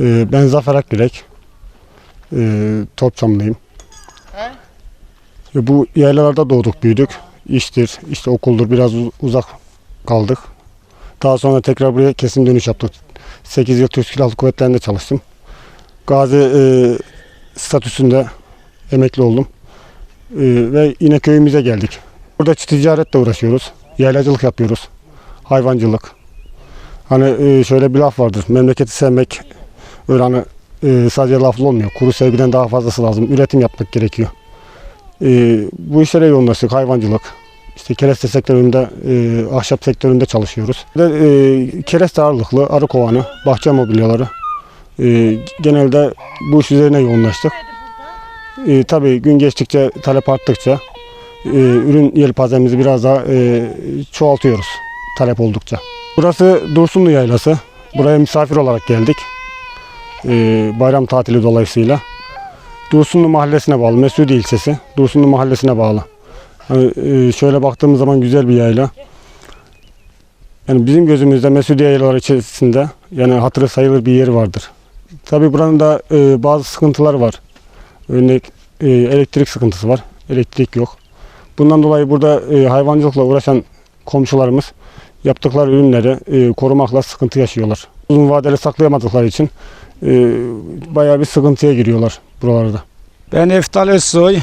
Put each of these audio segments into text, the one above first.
Ee, ben Zafer Akgürek. Ee, Topçamlıyım. Ee, bu yaylalarda doğduk, büyüdük. İştir, işte okuldur biraz uz- uzak kaldık. Daha sonra tekrar buraya kesin dönüş yaptık. 8 yıl Türk Silahlı Kuvvetleri'nde çalıştım. Gazi e, statüsünde emekli oldum. E, ve yine köyümüze geldik. Burada ticaretle uğraşıyoruz. Yaylacılık yapıyoruz. Hayvancılık. Hani e, şöyle bir laf vardır. Memleketi sevmek öyle hani e, sadece laflı olmuyor. Kuru sevgiden daha fazlası lazım. Üretim yapmak gerekiyor. E, bu işlere yoğunlaştık. Hayvancılık. İşte kereste sektöründe, e, ahşap sektöründe çalışıyoruz. De, e, kereste ağırlıklı, arı kovanı, bahçe mobilyaları. E, genelde bu iş üzerine yoğunlaştık. E, tabii gün geçtikçe, talep arttıkça e, ürün yelpazemizi biraz daha e, çoğaltıyoruz talep oldukça. Burası Dursunlu Yaylası. Buraya misafir olarak geldik. E, bayram tatili dolayısıyla. Dursunlu Mahallesi'ne bağlı, Mesudi ilçesi. Dursunlu Mahallesi'ne bağlı. Hani, e, şöyle baktığımız zaman güzel bir yayla. Yani bizim gözümüzde Mesudi yaylalar içerisinde yani hatırı sayılır bir yeri vardır. Tabii buranın da e, bazı sıkıntıları var. Örnek e, elektrik sıkıntısı var. Elektrik yok. Bundan dolayı burada e, hayvancılıkla uğraşan komşularımız yaptıkları ürünleri e, korumakla sıkıntı yaşıyorlar. Uzun vadeli saklayamadıkları için e, bayağı bir sıkıntıya giriyorlar buralarda. Ben Eftal Özsoy.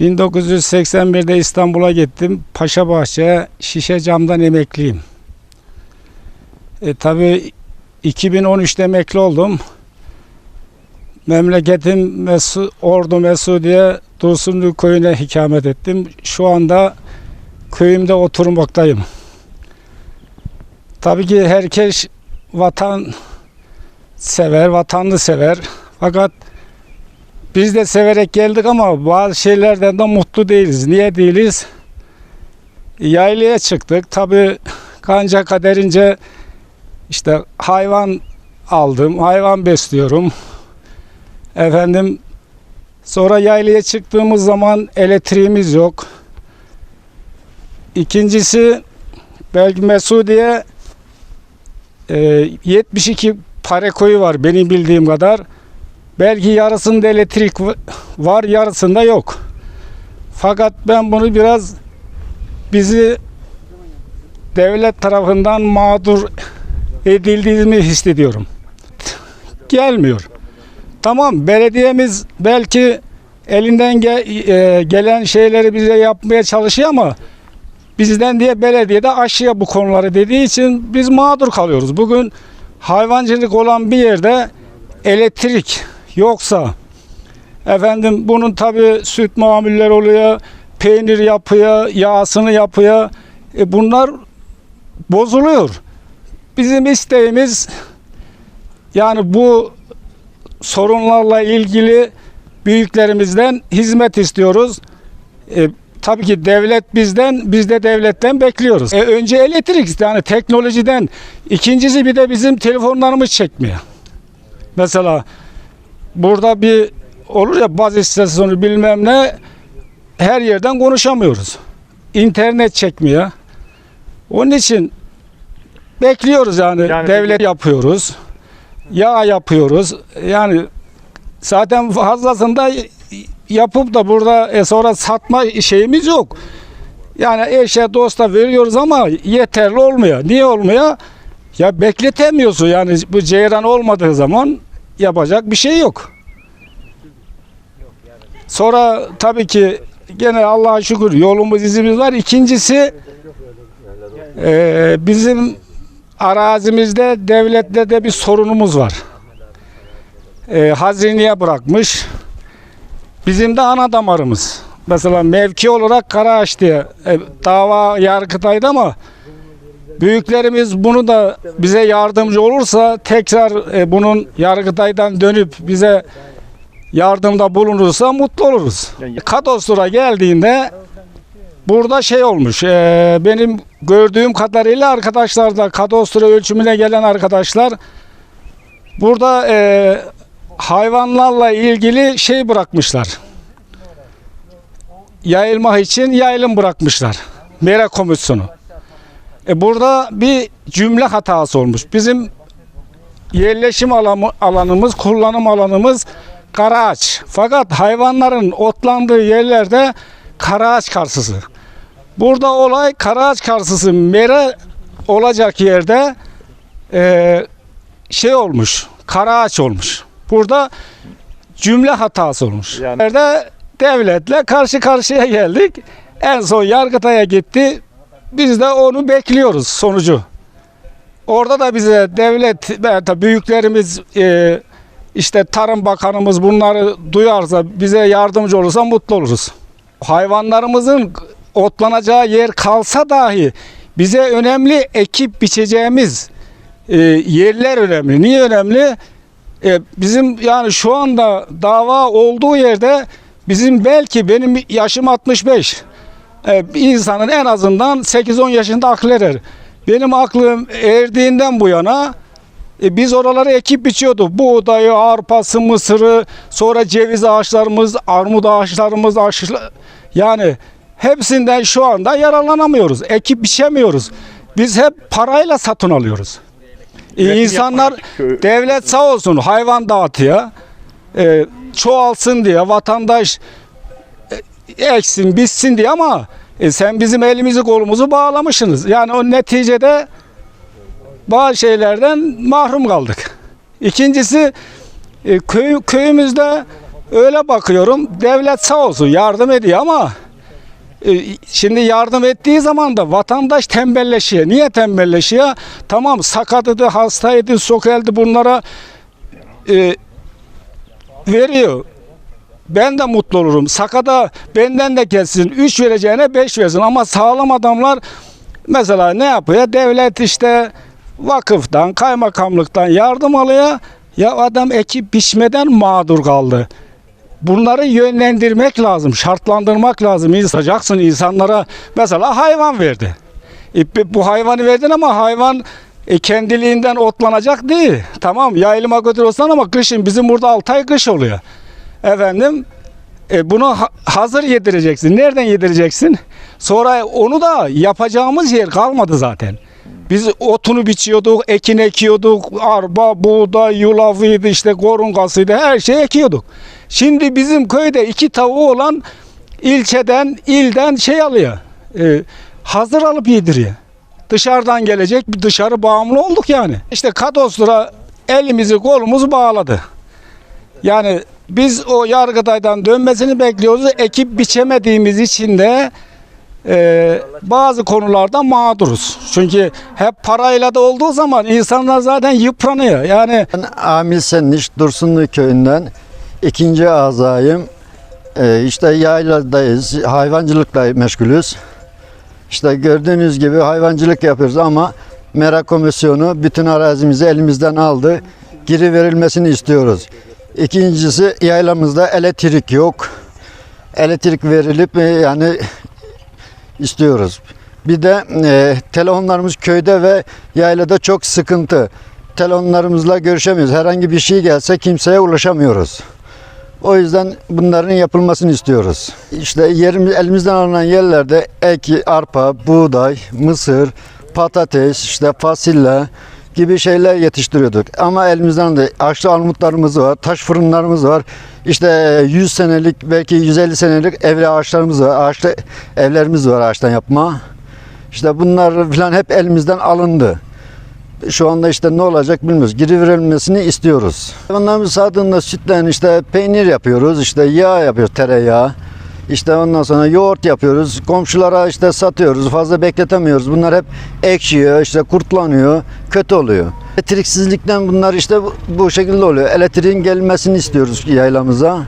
1981'de İstanbul'a gittim. Paşabahçe şişe camdan emekliyim. E, tabii 2013'te emekli oldum. Memleketim Mesu, Ordu Mesudiye Dursunlu köyüne hikamet ettim. Şu anda köyümde oturmaktayım. Tabii ki herkes vatan sever, vatanını sever. Fakat biz de severek geldik ama bazı şeylerden de mutlu değiliz. Niye değiliz? Yaylaya çıktık. Tabii kanca kaderince işte hayvan aldım, hayvan besliyorum. Efendim sonra yaylaya çıktığımız zaman elektriğimiz yok. İkincisi belki Mesudiye e, 72 pare var benim bildiğim kadar. Belki yarısında elektrik va- var, yarısında yok. Fakat ben bunu biraz bizi devlet tarafından mağdur edildiğimi hissediyorum. Gelmiyor. Tamam belediyemiz belki elinden ge- e, gelen şeyleri bize yapmaya çalışıyor ama bizden diye belediye de aşıyor bu konuları dediği için biz mağdur kalıyoruz. Bugün hayvancılık olan bir yerde elektrik yoksa efendim bunun tabi süt mamulleri oluyor, peynir yapıyor, yağsını yapıyor. E bunlar bozuluyor. Bizim isteğimiz yani bu sorunlarla ilgili büyüklerimizden hizmet istiyoruz. E, tabii ki devlet bizden, biz de devletten bekliyoruz. E, önce elektrik yani teknolojiden, ikincisi bir de bizim telefonlarımız çekmiyor. Mesela burada bir olur ya baz istasyonu bilmem ne her yerden konuşamıyoruz. İnternet çekmiyor. Onun için bekliyoruz yani, Yani devlet yapıyoruz. Yağ yapıyoruz. Yani zaten fazlasında yapıp da burada e, sonra satma şeyimiz yok. Yani eşe dosta veriyoruz ama yeterli olmuyor. Niye olmuyor? Ya bekletemiyorsun yani bu ceyran olmadığı zaman yapacak bir şey yok. Sonra tabii ki gene Allah'a şükür yolumuz izimiz var. İkincisi e, bizim arazimizde devletle de bir sorunumuz var. E, hazineye bırakmış. Bizim de ana damarımız. Mesela mevki olarak Karaağaç diye e, dava yargıtaydı ama büyüklerimiz bunu da bize yardımcı olursa tekrar e, bunun yargıtaydan dönüp bize yardımda bulunursa mutlu oluruz. Kadostura geldiğinde burada şey olmuş. e, benim gördüğüm kadarıyla arkadaşlar da kadostura ölçümüne gelen arkadaşlar burada e, hayvanlarla ilgili şey bırakmışlar. Yayılmak için yayılım bırakmışlar. Mera komisyonu. E burada bir cümle hatası olmuş. Bizim yerleşim alanı, alanımız, kullanım alanımız karaağaç. Fakat hayvanların otlandığı yerlerde karaağaç karşısı. Burada olay karaağaç karşısı mera olacak yerde e, şey olmuş, karaağaç olmuş. Burada cümle hatası olmuş. Yani- Nerede devletle karşı karşıya geldik. En son Yargıtay'a gitti. Biz de onu bekliyoruz sonucu. Orada da bize devlet tabii büyüklerimiz e, işte Tarım Bakanımız bunları duyarsa bize yardımcı olursa mutlu oluruz. Hayvanlarımızın otlanacağı yer kalsa dahi bize önemli ekip biçeceğimiz e, yerler önemli. Niye önemli? E, bizim yani şu anda dava olduğu yerde bizim belki benim yaşım 65. E, bir insanın en azından 8-10 yaşında aklı erer. Benim aklım erdiğinden bu yana e, biz oraları ekip biçiyorduk. Buğdayı, arpası, mısırı, sonra ceviz ağaçlarımız, armut ağaçlarımız, ağaçla- yani hepsinden şu anda yararlanamıyoruz. Ekip biçemiyoruz. Biz hep parayla satın alıyoruz. Üretim insanlar yapmak devlet sağ olsun hayvan dağıtıyor. E, çoğalsın diye vatandaş e, eksin, bitsin diye ama e, sen bizim elimizi kolumuzu bağlamışsınız. Yani o neticede bazı şeylerden mahrum kaldık. İkincisi e, köy, köyümüzde öyle bakıyorum devlet sağ olsun yardım ediyor ama şimdi yardım ettiği zaman da vatandaş tembelleşiyor. Niye tembelleşiyor? Tamam sakatıdı, hastaydı, sokeldi bunlara e, veriyor. Ben de mutlu olurum. Sakada benden de kessin. 3 vereceğine 5 versin. Ama sağlam adamlar mesela ne yapıyor? Devlet işte vakıftan, kaymakamlıktan yardım alıyor. Ya adam ekip biçmeden mağdur kaldı. Bunları yönlendirmek lazım, şartlandırmak lazım. İnsacaksın insanlara. Mesela hayvan verdi. Bu hayvanı verdin ama hayvan e, kendiliğinden otlanacak değil. Tamam yayılıma götürürsen ama kışın bizim burada 6 ay kış oluyor. Efendim e, bunu ha- hazır yedireceksin. Nereden yedireceksin? Sonra onu da yapacağımız yer kalmadı zaten. Biz otunu biçiyorduk, ekin ekiyorduk, arpa, buğday, yulafıydı, işte korungasıydı, her şeyi ekiyorduk. Şimdi bizim köyde iki tavuğu olan ilçeden, ilden şey alıyor. e, hazır alıp yediriyor. Dışarıdan gelecek, dışarı bağımlı olduk yani. İşte kadostura elimizi kolumuzu bağladı. Yani biz o yargıtaydan dönmesini bekliyoruz. Ekip biçemediğimiz için de e, bazı konularda mağduruz. Çünkü hep parayla da olduğu zaman insanlar zaten yıpranıyor. Yani Ben Amil Senniş Dursunlu köyünden ikinci azayım. Ee, işte yayladayız, hayvancılıkla meşgulüz. İşte gördüğünüz gibi hayvancılık yapıyoruz ama Mera Komisyonu bütün arazimizi elimizden aldı. Geri verilmesini istiyoruz. İkincisi yaylamızda elektrik yok. Elektrik verilip e, yani istiyoruz. Bir de e, telefonlarımız köyde ve yaylada çok sıkıntı. Telefonlarımızla görüşemiyoruz. Herhangi bir şey gelse kimseye ulaşamıyoruz. O yüzden bunların yapılmasını istiyoruz. İşte yerimiz, elimizden alınan yerlerde ek, arpa, buğday, mısır, patates, işte fasulye gibi şeyler yetiştiriyorduk. Ama elimizden de ağaçlı armutlarımız var, taş fırınlarımız var. İşte 100 senelik belki 150 senelik evli ağaçlarımız var. Ağaçlı evlerimiz var ağaçtan yapma. İşte bunlar falan hep elimizden alındı. Şu anda işte ne olacak bilmiyoruz. Geri verilmesini istiyoruz. Hayvanlarımız sadığında sütten işte peynir yapıyoruz, işte yağ yapıyoruz, tereyağı. İşte ondan sonra yoğurt yapıyoruz. Komşulara işte satıyoruz. Fazla bekletemiyoruz. Bunlar hep ekşiyor, işte kurtlanıyor, kötü oluyor. Elektriksizlikten bunlar işte bu, bu şekilde oluyor. Elektriğin gelmesini istiyoruz yaylamıza.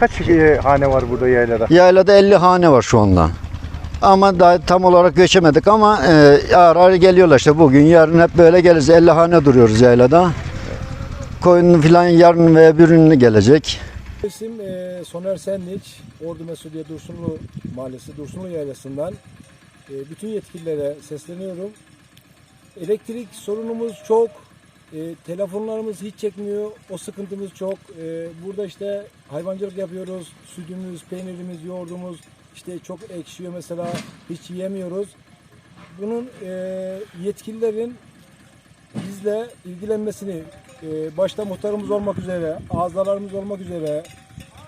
Kaç e, hane var burada yaylada? Yaylada 50 hane var şu anda. Ama daha tam olarak göçemedik ama e, ağır ağır geliyorlar işte bugün yarın hep böyle geliriz. 50 hane duruyoruz yaylada. Koyun filan yarın veya bir gün gelecek. İsim e, Soner Senliç, Ordu Mesudiye Dursunlu Mahallesi, Dursunlu Yaylası'ndan e, bütün yetkililere sesleniyorum. Elektrik sorunumuz çok, e, telefonlarımız hiç çekmiyor, o sıkıntımız çok. E, burada işte hayvancılık yapıyoruz, sütümüz, peynirimiz, yoğurdumuz işte çok ekşiyor mesela, hiç yiyemiyoruz. Bunun e, yetkililerin bizle ilgilenmesini e, başta muhtarımız olmak üzere, ağızlarımız olmak üzere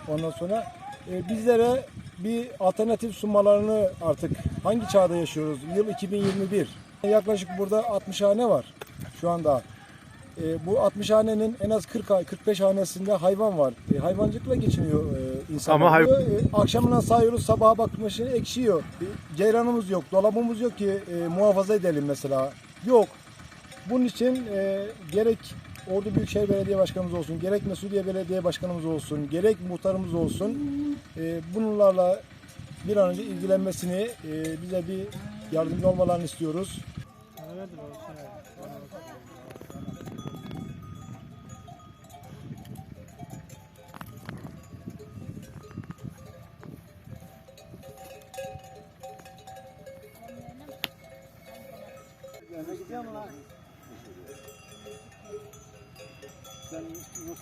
ondan sonra e, bizlere bir alternatif sunmalarını artık hangi çağda yaşıyoruz? Yıl 2021. Yaklaşık burada 60 hane var şu anda. E, bu 60 hanenin en az 40 ay- 45 hanesinde hayvan var. E, hayvancılıkla geçiniyor e, insanlar. Ama hay- E, akşamına sayıyoruz, sabaha bakmışı ekşiyor. E, ceyranımız yok, dolabımız yok ki e, muhafaza edelim mesela. Yok. Bunun için e, gerek Ordu Büyükşehir Belediye Başkanımız olsun, gerek Mesudiye Belediye Başkanımız olsun, gerek muhtarımız olsun e, bunlarla bir an önce ilgilenmesini, e, bize bir yardımcı olmalarını istiyoruz. Sen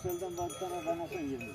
Nussel'den bak sana bana sen 20.